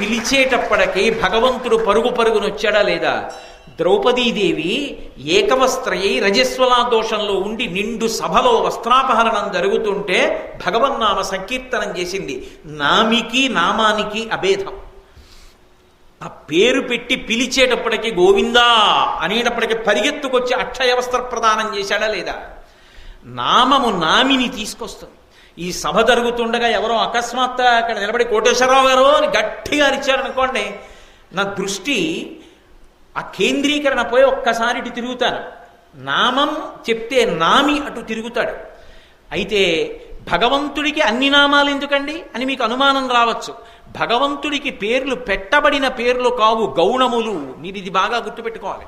పిలిచేటప్పటికీ భగవంతుడు పరుగు పరుగును వచ్చాడా లేదా? ద్రౌపదీదేవి ఏకవస్త్రయై రజస్వలా దోషంలో ఉండి నిండు సభలో వస్త్రాపహరణం జరుగుతుంటే భగవన్నామ సంకీర్తనం చేసింది. నామికి నామానికి అభేదం. ఆ పేరు పెట్టి పిలిచేటప్పటికి గోవిందా అనేటప్పటికి పరిగెత్తుకొచ్చి అక్షయ వస్త్ర ప్రదానం చేశాడా లేదా? నామము నామిని తీసుకొస్తుంది. ఈ సభ జరుగుతుండగా ఎవరో అకస్మాత్తుగా అక్కడ నిలబడి కోటేశ్వరరావు గారు అని గట్టిగా అరిచారనుకోండి నా దృష్టి ఆ కేంద్రీకరణ పోయి ఒక్కసారి ఇటు తిరుగుతాను. నామం చెప్తే నామి అటు తిరుగుతాడు. అయితే భగవంతుడికి అన్ని నామాలు ఎందుకండి? అని మీకు అనుమానం రావచ్చు. భగవంతుడికి పేర్లు పెట్టబడిన పేర్లు కావు గౌణములు. మీరు ఇది బాగా గుర్తుపెట్టుకోవాలి.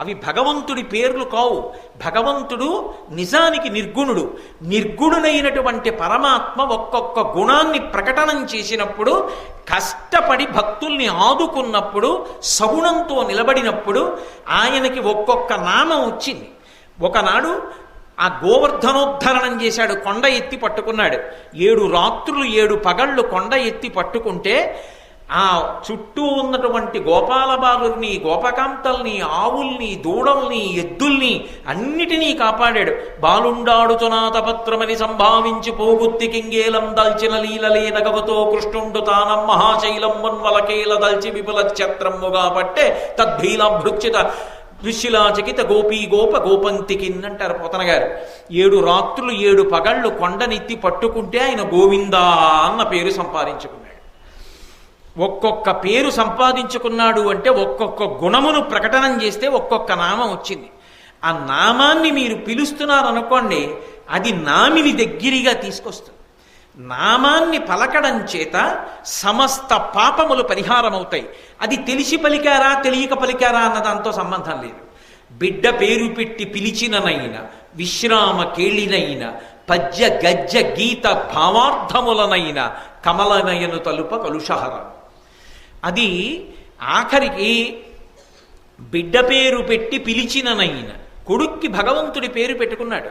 అవి భగవంతుడి పేర్లు కావు. భగవంతుడు నిజానికి నిర్గుణుడు. నిర్గుణుడైనటువంటి పరమాత్మ ఒక్కొక్క గుణాన్ని ప్రకటనం చేసినప్పుడు కష్టపడి భక్తుల్ని ఆదుకున్నప్పుడు సగుణంతో నిలబడినప్పుడు ఆయనకి ఒక్కొక్క నామం వచ్చింది. ఒకనాడు ఆ గోవర్ధనోద్ధరణం చేశాడు కొండ ఎత్తి పట్టుకున్నాడు. ఏడు రాత్రులు ఏడు పగళ్ళు కొండ ఎత్తి పట్టుకుంటే ఆ చుట్టూ ఉన్నటువంటి గోపాలబాలుని గోపకాంతల్ని ఆవుల్ని దూడల్ని ఎద్దుల్ని అన్నిటినీ కాపాడాడు. బాలుండాడు చునాతపత్రమని సంభావించి పోగుత్తి కింగేలం దల్చిన లీలలే నగవతో కృష్ణుండు తానం మహాశైలం మున్వలకేల దల్చి విపుల ఛత్రమ్ముగా పట్టే తద్భీల భృక్షిత దుశ్శిలాచకిత గోపీ గోప గోపంతి కిందంటారు పోతన గారు ఏడు రాత్రులు ఏడు పగళ్ళు కొండనెత్తి పట్టుకుంటే ఆయన గోవిందా అన్న పేరు సంపాదించుకున్నాడు ఒక్కొక్క పేరు సంపాదించుకున్నాడు అంటే ఒక్కొక్క గుణమును ప్రకటనం చేస్తే ఒక్కొక్క నామం వచ్చింది. ఆ నామాన్ని మీరు పిలుస్తున్నారనుకోండి అది నామిని దగ్గరిగా తీసుకొస్తుంది. నామాన్ని పలకడం చేత సమస్త పాపములు పరిహారం అవుతాయి అది తెలిసి పలికారా తెలియక పలికారా అన్న దాంతో సంబంధం లేదు. బిడ్డ పేరు పెట్టి పిలిచిననైన విశ్రామ కేళినైన పద్య గజ్జ గీత భావార్థములనైన కమలనయను తలుప కలుషహరం. అది ఆఖరికి బిడ్డ పేరు పెట్టి పిలిచిననైన కొడుక్కి భగవంతుడి పేరు పెట్టుకున్నాడు.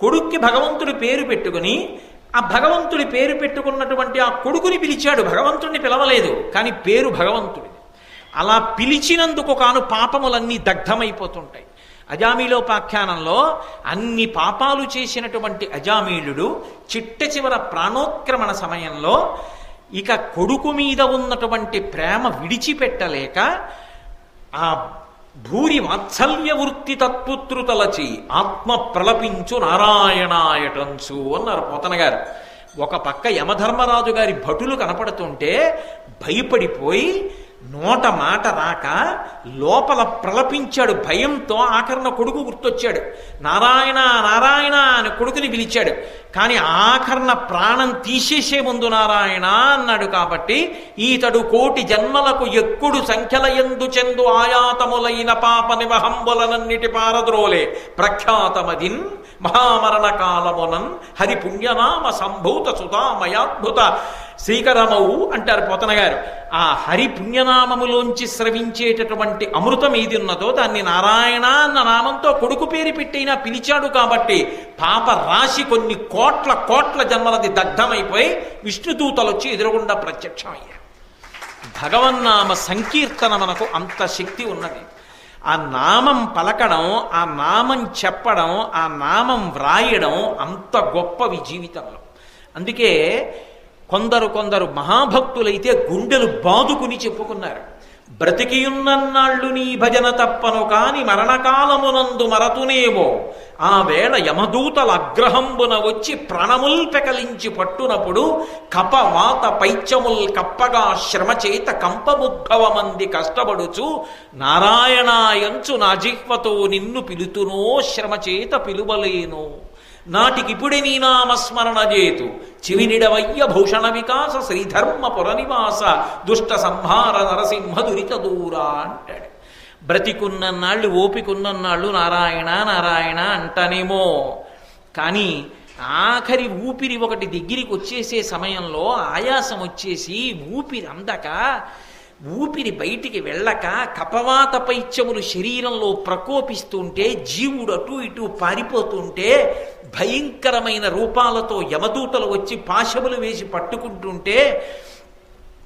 కొడుక్కి భగవంతుడి పేరు పెట్టుకుని ఆ భగవంతుడి పేరు పెట్టుకున్నటువంటి ఆ కొడుకుని పిలిచాడు. భగవంతుడిని పిలవలేదు కానీ పేరు భగవంతుడి అలా పిలిచినందుకు కాను పాపములన్నీ దగ్ధమైపోతుంటాయి. అజామీలోపాఖ్యానంలో అన్ని పాపాలు చేసినటువంటి అజామీలుడు చిట్ట చివర ప్రాణోక్రమణ సమయంలో ఇక కొడుకు మీద ఉన్నటువంటి ప్రేమ విడిచిపెట్టలేక ఆ భూరి వాత్సల్య వృత్తి తత్పుత్రుతలచి ఆత్మ ప్రలపించు నారాయణాయటంచు అన్నారు పోతన గారు. ఒక పక్క యమధర్మరాజు గారి భటులు కనపడుతుంటే భయపడిపోయి నోట మాట రాక లోపల ప్రలపించాడు భయంతో ఆఖరణ కొడుకు గుర్తొచ్చాడు. నారాయణ నారాయణ అని కొడుకుని పిలిచాడు. కానీ ఆఖరణ ప్రాణం తీసేసే ముందు నారాయణ అన్నాడు కాబట్టి ఈతడు కోటి జన్మలకు ఎక్కుడు సంఖ్యల ఎందు చెందు ఆయాతములైన పాప నివహంబులనన్నిటి పారద్రోలే. ప్రఖ్యాతమదిన్ మహామరణ కాలమునన్ హరి పుణ్యనామ సంభూత సుతామయాద్భుత శ్రీకరమవు అంటారు పోతన గారు ఆ హరి పుణ్యనామములోంచి స్రవించేటటువంటి అమృతం ఏది ఉన్నదో దాన్ని నారాయణ అన్న నామంతో కొడుకు పేరు పెట్టైనా పిలిచాడు కాబట్టి పాప రాశి కొన్ని కోట్ల కోట్ల జన్మలది దగ్ధమైపోయి విష్ణుదూతలు వచ్చి ఎదురుగుండా ప్రత్యక్షమయ్యారు. భగవన్నామ సంకీర్తన మనకు అంత శక్తి ఉన్నది. ఆ నామం పలకడం ఆ నామం చెప్పడం ఆ నామం వ్రాయడం అంత గొప్పవి జీవితంలో అందుకే కొందరు కొందరు మహాభక్తులైతే గుండెలు బాదుకుని చెప్పుకున్నారు. బ్రతికియున్నన్నాళ్ళు నీ భజన తప్పను కాని మరణకాలమునందు మరతునేమో. ఆ వేళ యమదూతల అగ్రహంబున వచ్చి ప్రాణముల్ పెకలించి పట్టునప్పుడు కపవాత పైచముల్ పైత్యముల్ కప్పగా శ్రమచేత కంపముద్భవమంది కష్టపడుచు నారాయణాయంచు నా జిహ్వతో నిన్ను పిలుతునో శ్రమచేత పిలువలేనో పిలువలేను. నాటికిపుడి నీ నామస్మరణ చేతు చివినిడవయ్య భూషణ వికాస శ్రీధర్మ పురనివాస దుష్ట సంహార నరసింహ దురిత దూరా అంటాడు బ్రతికున్నన్నాళ్ళు ఓపికున్నన్నాళ్ళు నారాయణ నారాయణ అంటానేమో. కానీ ఆఖరి ఊపిరి ఒకటి దగ్గరికి వచ్చేసే సమయంలో ఆయాసం వచ్చేసి ఊపిరి అందక ఊపిరి బయటికి వెళ్ళక కపవాత పైత్యములు శరీరంలో ప్రకోపిస్తుంటే జీవుడు అటు ఇటు పారిపోతుంటే భయంకరమైన రూపాలతో యమదూతలు వచ్చి పాశములు వేసి పట్టుకుంటుంటే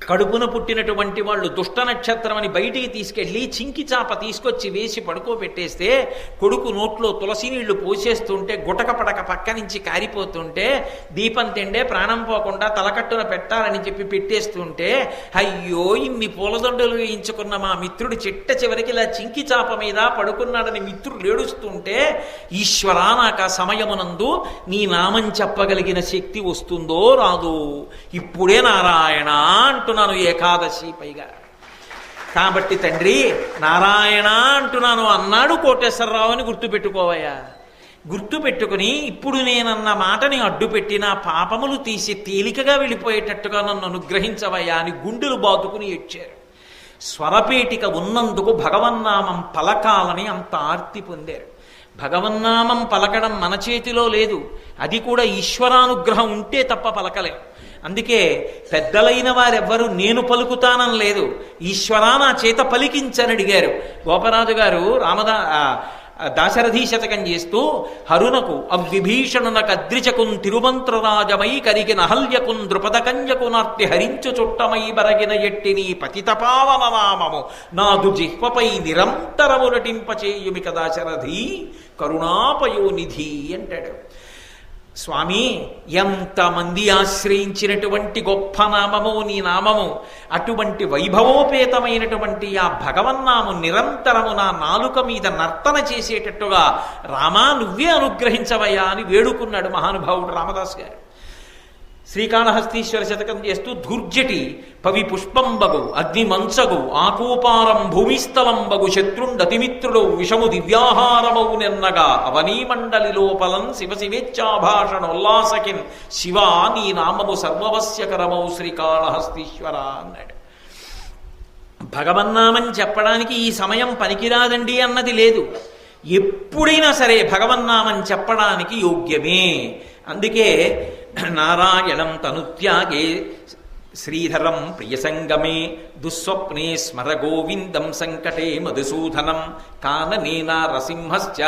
కడుపున పుట్టినటువంటి వాళ్ళు దుష్ట నక్షత్రం అని బయటికి తీసుకెళ్ళి చింకి చాప తీసుకొచ్చి వేసి పడుకోబెట్టేస్తే కొడుకు నోట్లో తులసి నీళ్ళు పోసేస్తుంటే గుటక పడక పక్క నుంచి కారిపోతుంటే దీపం తిండే ప్రాణం పోకుండా తలకట్టున పెట్టాలని చెప్పి పెట్టేస్తుంటే అయ్యో ఇన్ని పూలదండలు వేయించుకున్న మా మిత్రుడు చిట్ట చివరికి ఇలా చింకి చాప మీద పడుకున్నాడని మిత్రుడు ఏడుస్తుంటే ఈశ్వరా నాకు ఆ సమయమునందు నీ నామం చెప్పగలిగిన శక్తి వస్తుందో రాదు ఇప్పుడే నారాయణ అంటూ అంటున్నాను ఏకాదశి పైగా. కాబట్టి తండ్రి నారాయణ అంటున్నాను అన్నాడు కోటేశ్వరరావు అని గుర్తుపెట్టుకోవయ్యా. గుర్తుపెట్టుకుని ఇప్పుడు నేనన్న మాటని అడ్డుపెట్టి నా పాపములు తీసి తేలికగా వెళ్ళిపోయేటట్టుగా నన్ను అనుగ్రహించవయ్యా అని గుండెలు బాదుకుని ఏడ్చారు. స్వరపేటిక ఉన్నందుకు భగవన్నామం పలకాలని అంత ఆర్తి పొందారు. భగవన్నామం పలకడం మన చేతిలో లేదు. అది కూడా ఈశ్వరానుగ్రహం ఉంటే తప్ప పలకలేం. అందుకే పెద్దలైన వారెవ్వరూ నేను పలుకుతానని లేదు. ఈశ్వరా నా చేత పలికించని అడిగారు. గోపరాజు గారు రామదా దాశరథీ శతకం చేస్తూ హరునకు అవ్విభీషణునకు అద్రిచకున్ తిరుమంత్రరాజమై కరిగిన హల్యకున్ ద్రుపదకంజకునార్తి హరించు చుట్టమై బరగిన ఎట్టి నీ పతితపావన నామము. నాదు జిహ్వపై నిరంతరము నటింపచేయుమిక దాశరథి కరుణాపయోనిధి అంటాడు. స్వామి ఎంతమంది ఆశ్రయించినటువంటి గొప్ప నామము నీ నామము అటువంటి వైభవోపేతమైనటువంటి ఆ భగవన్నాము నిరంతరము నా నాలుక మీద నర్తన చేసేటట్టుగా రామా నువ్వే అనుగ్రహించవయ్యా అని వేడుకున్నాడు మహానుభావుడు రామదాస్ గారు. శ్రీకాళహస్తీశ్వర శతకం చేస్తూ ధూర్జటి పవి పుష్పంబగు అగ్ని మంచగు ఆకూపారం భూమిస్థలంబగు శత్రుండతిమిత్రుడు విషము దివ్యాహారమౌ నెన్నగా అవనీమండలి లోపలం శివ శివేచ్ఛాభాషణ ఉల్లాసకిన్ శివ నీ నామము సర్వవస్యకరమౌ శ్రీకాళహస్తీశ్వర అన్నాడు. భగవన్నామని చెప్పడానికి ఈ సమయం పనికిరాదండి అన్నది లేదు. ఎప్పుడైనా సరే భగవన్నామం చెప్పడానికి యోగ్యమే. అందుకే నారాయణం తనుత్యాగే శ్రీధరం ప్రియసంగమే. దుస్వప్నే స్మర గోవిందం సంకటే మధుసూదనం కాననే నరసింహశ్చ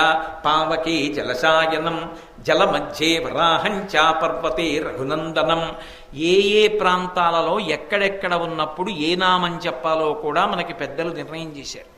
పావకే జలశాయనం. జలమధ్యే వరాహంచ పర్వతే రఘునందనం. ఏ ఏ ప్రాంతాలలో ఎక్కడెక్కడ ఉన్నప్పుడు ఏ నామం చెప్పాలో కూడా మనకి పెద్దలు నిర్ణయం చేశారు.